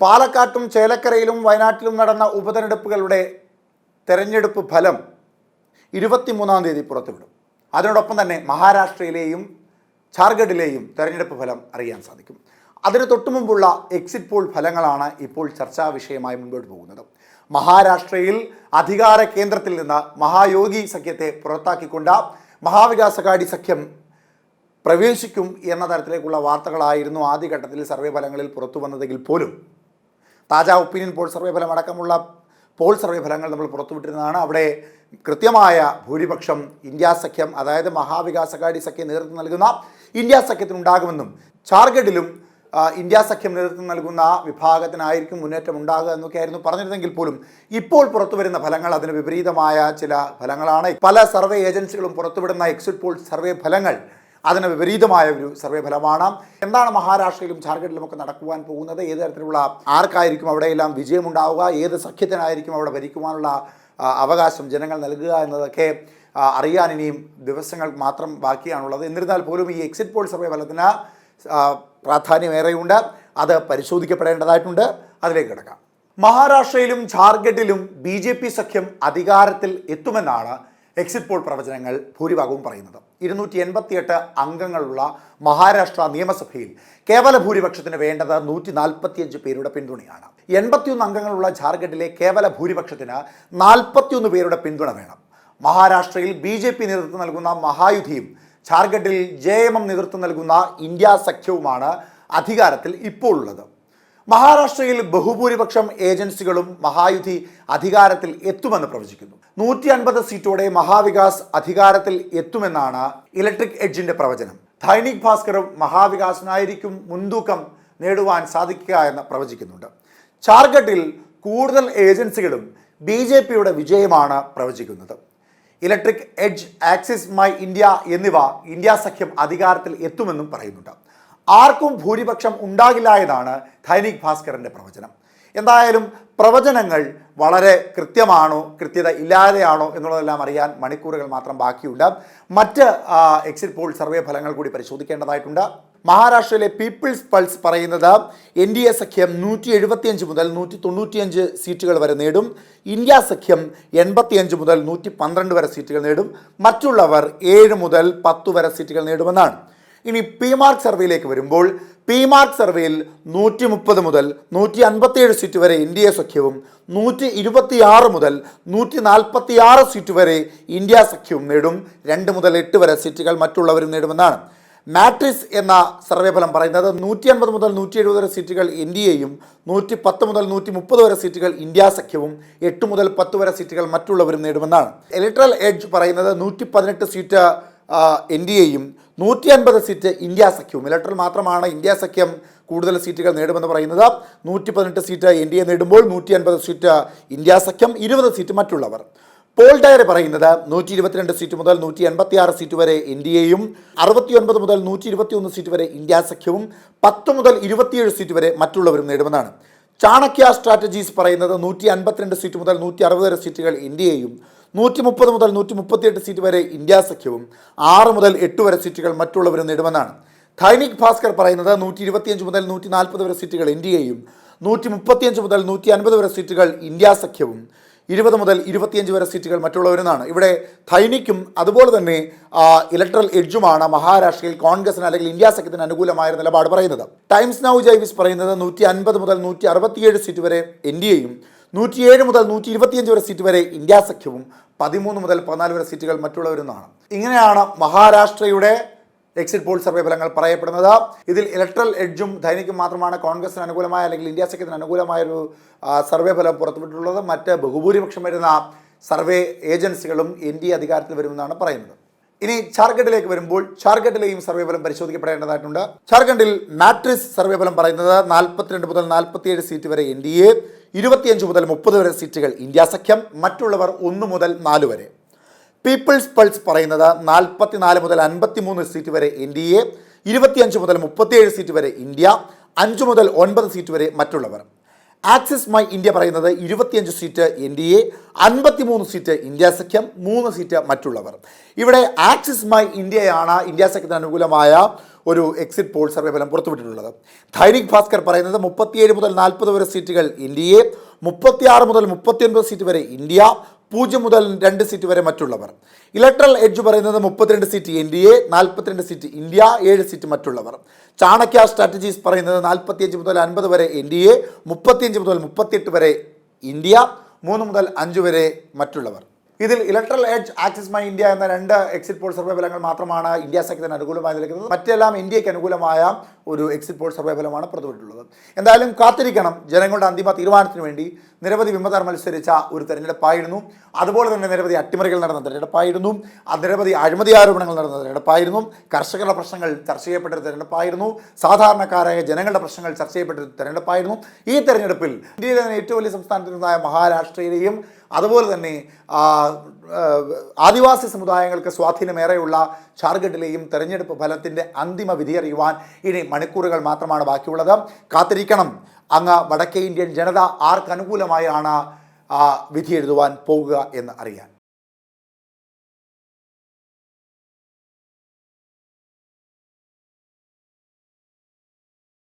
പാലക്കാട്ടും ചേലക്കരയിലും വയനാട്ടിലും നടന്ന ഉപതെരഞ്ഞെടുപ്പുകളുടെ തെരഞ്ഞെടുപ്പ് ഫലം ഇരുപത്തിമൂന്നാം തീയതി പുറത്തുവിടും. അതിനോടൊപ്പം തന്നെ മഹാരാഷ്ട്രയിലെയും ഝാർഖണ്ഡിലെയും തെരഞ്ഞെടുപ്പ് ഫലം അറിയാൻ സാധിക്കും. അതിന് തൊട്ടുമുമ്പുള്ള എക്സിറ്റ് പോൾ ഫലങ്ങളാണ് ഇപ്പോൾ ചർച്ചാ വിഷയമായി മുൻപോട്ട് പോകുന്നത്. മഹാരാഷ്ട്രയിൽ അധികാര കേന്ദ്രത്തിൽ നിന്ന് മഹായോഗി സഖ്യത്തെ പുറത്താക്കിക്കൊണ്ട് മഹാവികാസ് അഘാടി സഖ്യം പ്രവേശിക്കും എന്ന തരത്തിലേക്കുള്ള വാർത്തകളായിരുന്നു ആദ്യഘട്ടത്തിൽ സർവേ ഫലങ്ങളിൽ പുറത്തു വന്നതെങ്കിൽ പോലും താജാ ഒപ്പീനിയൻ പോൾ സർവേ ഫലം അടക്കമുള്ള പോൾ സർവേ ഫലങ്ങൾ നമ്മൾ പുറത്തുവിട്ടിരുന്നതാണ്. അവിടെ കൃത്യമായ ഭൂരിപക്ഷം ഇന്ത്യ സഖ്യം അതായത് മഹാവികാസകാരി സഖ്യം നേതൃത്വം നൽകുന്ന ഇന്ത്യ സഖ്യത്തിനുണ്ടാകുമെന്നും ഝാർഖണ്ഡിലും ഇന്ത്യ സഖ്യം നേതൃത്വം നൽകുന്ന വിഭാഗത്തിനായിരിക്കും മുന്നേറ്റം ഉണ്ടാകുക എന്നൊക്കെയായിരുന്നു പറഞ്ഞിരുന്നെങ്കിൽ പോലും ഇപ്പോൾ പുറത്തു വരുന്ന ഫലങ്ങൾ അതിന് വിപരീതമായ ചില ഫലങ്ങളാണ്. പല സർവേ ഏജൻസികളും പുറത്തുവിടുന്ന എക്സിറ്റ് പോൾ സർവേ ഫലങ്ങൾ അതിന് വിപരീതമായ ഒരു സർവേ ഫലമാണ്. എന്താണ് മഹാരാഷ്ട്രയിലും ഝാർഖണ്ഡിലും ഒക്കെ നടക്കുവാൻ പോകുന്നത്? ഏത് തരത്തിലുള്ള ആർക്കായിരിക്കും അവിടെയെല്ലാം വിജയമുണ്ടാവുക? ഏത് സഖ്യത്തിനായിരിക്കും അവിടെ ഭരിക്കുവാനുള്ള അവകാശം ജനങ്ങൾ നൽകുക എന്നതൊക്കെ അറിയാൻ ഇനിയും ദിവസങ്ങൾ മാത്രം ബാക്കിയാണുള്ളത്. എന്നിരുന്നാൽ പോലും ഈ എക്സിറ്റ് പോൾ സർവേ ഫലത്തിന് പ്രാധാന്യം പ്രാധാന്യമേറെയുണ്ട്. അത് പരിശോധിക്കപ്പെടേണ്ടതായിട്ടുണ്ട്. അതിലേക്ക് കിടക്കാം. മഹാരാഷ്ട്രയിലും ഝാർഖണ്ഡിലും ബി ജെ പി സഖ്യം അധികാരത്തിൽ എത്തുമെന്നാണ് എക്സിറ്റ് പോൾ പ്രവചനങ്ങൾ ഭൂരിഭാഗവും പറയുന്നത്. ഇരുന്നൂറ്റി എൺപത്തിയെട്ട് അംഗങ്ങളുള്ള മഹാരാഷ്ട്ര നിയമസഭയിൽ കേവല ഭൂരിപക്ഷത്തിന് വേണ്ടത് നൂറ്റി നാൽപ്പത്തിയഞ്ച് പേരുടെ പിന്തുണയാണ്. എൺപത്തിയൊന്ന് അംഗങ്ങളുള്ള ജാർഖണ്ഡിലെ കേവല ഭൂരിപക്ഷത്തിന് നാൽപ്പത്തിയൊന്ന് പേരുടെ പിന്തുണ വേണം. മഹാരാഷ്ട്രയിൽ ബി ജെ പി നേതൃത്വം നൽകുന്ന മഹായുധിയും ജാർഖണ്ഡിൽ ജെ എം എം നേതൃത്വം നൽകുന്ന ഇന്ത്യ സഖ്യവുമാണ് അധികാരത്തിൽ ഇപ്പോൾ ഉള്ളത് മഹാരാഷ്ട്രയിൽ ബഹുഭൂരിപക്ഷം ഏജൻസികളും മഹായുധി അധികാരത്തിൽ എത്തുമെന്ന് പ്രവചിക്കുന്നു. നൂറ്റി അൻപത് സീറ്റോടെ മഹാവികാസ് അധികാരത്തിൽ എത്തുമെന്നാണ് ഇലക്ട്രിക് എഡ്ജിന്റെ പ്രവചനം. ധൈനിക് ഭാസ്കറും മഹാവികാസിനായിരിക്കും മുൻതൂക്കം നേടുവാൻ സാധിക്കുക എന്ന് പ്രവചിക്കുന്നുണ്ട്. ഝാർഖണ്ഡിൽ കൂടുതൽ ഏജൻസികളും ബി ജെ പിയുടെ വിജയമാണ് പ്രവചിക്കുന്നത്. Electric edge Axis My India എന്നിവ ഇന്ത്യ സഖ്യം അധികാരത്തിൽ എത്തുമെന്നും പറയുന്നുണ്ട്. ആർക്കും ഭൂരിപക്ഷം ഉണ്ടാകില്ല എന്നാണ് ധൈനിക് ഭാസ്കറിന്റെ പ്രവചനം. എന്തായാലും പ്രവചനങ്ങൾ വളരെ കൃത്യമാണോ കൃത്യത ഇല്ലാതെയാണോ എന്നുള്ളതെല്ലാം അറിയാൻ മണിക്കൂറുകൾ മാത്രം ബാക്കിയുണ്ട്. മറ്റ് എക്സിറ്റ് പോൾ സർവേ ഫലങ്ങൾ കൂടി പരിശോധിക്കേണ്ടതായിട്ടുണ്ട്. മഹാരാഷ്ട്രയിലെ പീപ്പിൾസ് പൾസ് പറയുന്നത് എൻ ഡി എ സഖ്യം നൂറ്റി എഴുപത്തിയഞ്ച് മുതൽ നൂറ്റി തൊണ്ണൂറ്റിയഞ്ച് സീറ്റുകൾ വരെ നേടും. ഇന്ത്യ സഖ്യം എൺപത്തിയഞ്ച് മുതൽ നൂറ്റി പന്ത്രണ്ട് വരെ സീറ്റുകൾ നേടും. മറ്റുള്ളവർ ഏഴ് മുതൽ പത്ത് വരെ സീറ്റുകൾ നേടുമെന്നാണ്. ഇനി പി മാർക്ക് സർവേയിലേക്ക് വരുമ്പോൾ പി മാർക്ക് സർവേയിൽ നൂറ്റി മുപ്പത് മുതൽ നൂറ്റി അൻപത്തിയേഴ് സീറ്റ് വരെ എൻ ഡി എ സഖ്യവും നൂറ്റി ഇരുപത്തിയാറ് മുതൽ നൂറ്റി നാൽപ്പത്തി ആറ് സീറ്റ് വരെ ഇന്ത്യ സഖ്യവും നേടും. രണ്ട് മുതൽ എട്ട് വരെ സീറ്റുകൾ മറ്റുള്ളവരും നേടുമെന്നാണ്. മാട്രിക്സ് എന്ന സർവേ ഫലം പറയുന്നത് നൂറ്റി അൻപത് മുതൽ നൂറ്റി എഴുപത് വരെ സീറ്റുകൾ എൻ ഡി എയും നൂറ്റി പത്ത് മുതൽ നൂറ്റി മുപ്പത് വരെ സീറ്റുകൾ ഇന്ത്യ സഖ്യവും എട്ട് മുതൽ പത്ത് വരെ സീറ്റുകൾ മറ്റുള്ളവരും നേടുമെന്നാണ്. ഇലക്ട്രൽ എഡ്ജ് പറയുന്നത് നൂറ്റി പതിനെട്ട് സീറ്റ് എൻ ഡി എയും നൂറ്റി അൻപത് സീറ്റ് ഇന്ത്യ സഖ്യവും. ഇലക്ട്രൽ മാത്രമാണ് ഇന്ത്യ സഖ്യം കൂടുതൽ സീറ്റുകൾ നേടുമെന്ന് പറയുന്നത്. നൂറ്റി പതിനെട്ട് സീറ്റ് എൻ ഡി എ നേടുമ്പോൾ നൂറ്റി അൻപത് സീറ്റ് ഇന്ത്യ സഖ്യം ഇരുപത് സീറ്റ് മറ്റുള്ളവർ. പോൾ ഡയറി പറയുന്നത് നൂറ്റി ഇരുപത്തിരണ്ട് സീറ്റ് മുതൽ നൂറ്റി എൺപത്തി ആറ് സീറ്റ് വരെ എൻ ഡി എയും അറുപത്തി ഒൻപത് മുതൽ നൂറ്റി ഇരുപത്തി ഒന്ന് സീറ്റ് വരെ ഇന്ത്യ സഖ്യവും പത്ത് മുതൽ ഇരുപത്തിയേഴ് സീറ്റ് വരെ മറ്റുള്ളവരും നേടുമെന്നാണ്. ചാണക്യ സ്ട്രാറ്റജീസ് പറയുന്നത് നൂറ്റി അൻപത്തിരണ്ട് സീറ്റ് മുതൽ നൂറ്റി അറുപത് വരെ സീറ്റുകൾ ഇന്ത്യയും നൂറ്റി മുപ്പത് മുതൽ നൂറ്റി മുപ്പത്തിയെട്ട് സീറ്റ് വരെ ഇന്ത്യ സഖ്യവും ആറ് മുതൽ എട്ട് വരെ സീറ്റുകൾ മറ്റുള്ളവരും നേടുമെന്നാണ്. ദൈനിക് ഭാസ്കർ പറയുന്നത് നൂറ്റി ഇരുപത്തിയഞ്ച് മുതൽ നൂറ്റി നാൽപ്പത് വരെ സീറ്റുകൾ ഇന്ത്യയും നൂറ്റി മുപ്പത്തിയഞ്ച് മുതൽ നൂറ്റി അൻപത് വരെ സീറ്റുകൾ ഇന്ത്യ സഖ്യവും ഇരുപത് മുതൽ ഇരുപത്തിയഞ്ച് വരെ സീറ്റുകൾ മറ്റുള്ളവരെന്നാണ് ഇവിടെ ധൈനിക്കും അതുപോലെ തന്നെ ഇലക്ട്രൽ എഡ്ജുമാണ് മഹാരാഷ്ട്രയിൽ കോൺഗ്രസിന് അല്ലെങ്കിൽ ഇന്ത്യ സഖ്യത്തിന് അനുകൂലമായ നിലപാട് പറയുന്നത്. ടൈംസ് നൗ ജൈവിസ് പറയുന്നത് നൂറ്റി അൻപത് മുതൽ നൂറ്റി അറുപത്തിയേഴ് സീറ്റ് വരെ എൻ ഡി എയും നൂറ്റിയേഴ് മുതൽ നൂറ്റി ഇരുപത്തിയഞ്ച് വരെ സീറ്റ് വരെ ഇന്ത്യ സഖ്യവും പതിമൂന്ന് മുതൽ പതിനാല് വരെ സീറ്റുകൾ മറ്റുള്ളവരെന്നാണ് ഇങ്ങനെയാണ് മഹാരാഷ്ട്രയുടെ എക്സിറ്റ് പോൾ സർവേ ഫലങ്ങൾ പറയപ്പെടുന്നത്. ഇതിൽ ഇലക്ട്രൽ എഡ്ജും ധൈനിക്കും മാത്രമാണ് കോൺഗ്രസിന് അനുകൂലമായ അല്ലെങ്കിൽ ഇന്ത്യ സഖ്യത്തിന് അനുകൂലമായ ഒരു സർവേ ഫലം പുറത്തുവിട്ടിട്ടുള്ളത്. മറ്റ് ബഹുഭൂരിപക്ഷം വരുന്ന സർവേ ഏജൻസികളും എൻ ഡി അധികാരത്തിൽ വരുമെന്നാണ് പറയുന്നത്. ഇനി ഝാർഖണ്ഡിലേക്ക് വരുമ്പോൾ ഝാർഖണ്ഡിലെയും സർവേ ഫലം പരിശോധിക്കപ്പെടേണ്ടതായിട്ടുണ്ട്. ഝാർഖണ്ഡിൽ മാട്രിക്സ് സർവേ ഫലം പറയുന്നത് നാൽപ്പത്തിരണ്ട് മുതൽ നാൽപ്പത്തിയേഴ് സീറ്റ് വരെ എൻ ഡി എ ഇരുപത്തിയഞ്ച് മുതൽ മുപ്പത് വരെ സീറ്റുകൾ ഇന്ത്യ സഖ്യം മറ്റുള്ളവർ ഒന്ന് മുതൽ നാല് വരെ. പീപ്പിൾസ് പൾസ് പറയുന്നത് നാൽപ്പത്തിനാല് മുതൽ അൻപത്തിമൂന്ന് സീറ്റ് വരെ എൻ ഡി എ ഇരുപത്തിയഞ്ച് മുതൽ മുപ്പത്തിയേഴ് സീറ്റ് വരെ ഇന്ത്യ അഞ്ച് മുതൽ ഒൻപത് സീറ്റ് വരെ മറ്റുള്ളവർ. ആക്സിസ് മൈ ഇന്ത്യ പറയുന്നത് ഇരുപത്തിയഞ്ച് സീറ്റ് എൻ ഡി എ അൻപത്തിമൂന്ന് സീറ്റ് ഇന്ത്യ സഖ്യം മൂന്ന് സീറ്റ് മറ്റുള്ളവർ. ഇവിടെ ആക്സിസ് മൈ ഇന്ത്യയാണ് ഇന്ത്യ സഖ്യത്തിന് അനുകൂലമായ ഒരു എക്സിറ്റ് പോൾ സർവേ ഫലം പുറത്തുവിട്ടിട്ടുള്ളത്. ധൈനിക് ഭാസ്കർ പറയുന്നത് മുപ്പത്തിയേഴ് മുതൽ നാൽപ്പത് വരെ സീറ്റുകൾ എൻ ഡി എ മുപ്പത്തിയാറ് മുതൽ മുപ്പത്തിയൊൻപത് സീറ്റ് വരെ ഇന്ത്യ പൂജ്യം മുതൽ രണ്ട് സീറ്റ് വരെ മറ്റുള്ളവർ. ഇലക്ട്രൽ എഡ്ജ് പറയുന്നത് മുപ്പത്തിരണ്ട് സീറ്റ് എൻ ഡി എ നാൽപ്പത്തിരണ്ട് സീറ്റ് ഇന്ത്യ ഏഴ് സീറ്റ് മറ്റുള്ളവർ. ചാണക്യ സ്ട്രാറ്റജീസ് പറയുന്നത് നാൽപ്പത്തിയഞ്ച് മുതൽ അൻപത് വരെ എൻ ഡി എ മുപ്പത്തിയഞ്ച് മുതൽ മുപ്പത്തിയെട്ട് വരെ ഇന്ത്യ മൂന്ന് മുതൽ അഞ്ച് വരെ മറ്റുള്ളവർ. ഇതിൽ electoral edge Axis My India എന്ന രണ്ട് എക്സിറ്റ് പോൾ സർവേ ഫലങ്ങൾ മാത്രമാണ് ഇന്ത്യ സഖ്യത്തിന് അനുകൂലമായി നിൽക്കുന്നത്. മറ്റെല്ലാം ഇന്ത്യയ്ക്ക് അനുകൂലമായ ഒരു എക്സിറ്റ് പോൾ സർവേ ഫലമാണ് പുറത്തുവിട്ടുള്ളത് എന്തായാലും കാത്തിരിക്കണം. ജനങ്ങളുടെ അന്തിമ തീരുമാനത്തിന് വേണ്ടി നിരവധി വിമതർ മത്സരിച്ച ഒരു തെരഞ്ഞെടുപ്പായിരുന്നു. അതുപോലെ തന്നെ നിരവധി അട്ടിമറികൾ നടന്ന തെരഞ്ഞെടുപ്പായിരുന്നു. നിരവധി അഴിമതി ആരോപണങ്ങൾ നടന്ന തെരഞ്ഞെടുപ്പായിരുന്നു. കർഷകരുടെ പ്രശ്നങ്ങൾ ചർച്ച ചെയ്യപ്പെട്ട തെരഞ്ഞെടുപ്പായിരുന്നു. സാധാരണക്കാരായ ജനങ്ങളുടെ പ്രശ്നങ്ങൾ ചർച്ച ചെയ്യപ്പെട്ട തെരഞ്ഞെടുപ്പായിരുന്നു. ഈ തെരഞ്ഞെടുപ്പിൽ ഇന്ത്യയിലെ തന്നെ ഏറ്റവും വലിയ സംസ്ഥാനത്തിൽ നിന്നായ മഹാരാഷ്ട്രയിലെയും അതുപോലെ തന്നെ ആദിവാസി സമുദായങ്ങൾക്ക് സ്വാധീനമേറെയുള്ള ഝാർഖണ്ഡിലെയും തെരഞ്ഞെടുപ്പ് ഫലത്തിന്റെ അന്തിമ വിധി അറിയുവാൻ ഇനി മണിക്കൂറുകൾ മാത്രമാണ് ബാക്കിയുള്ളത്. കാത്തിരിക്കണം. അങ്ങ് വടക്കേ ഇന്ത്യൻ ജനത ആർക്കനുകൂലമായാണ് വിധി എഴുതുവാൻ പോകുക എന്ന് അറിയാൻ.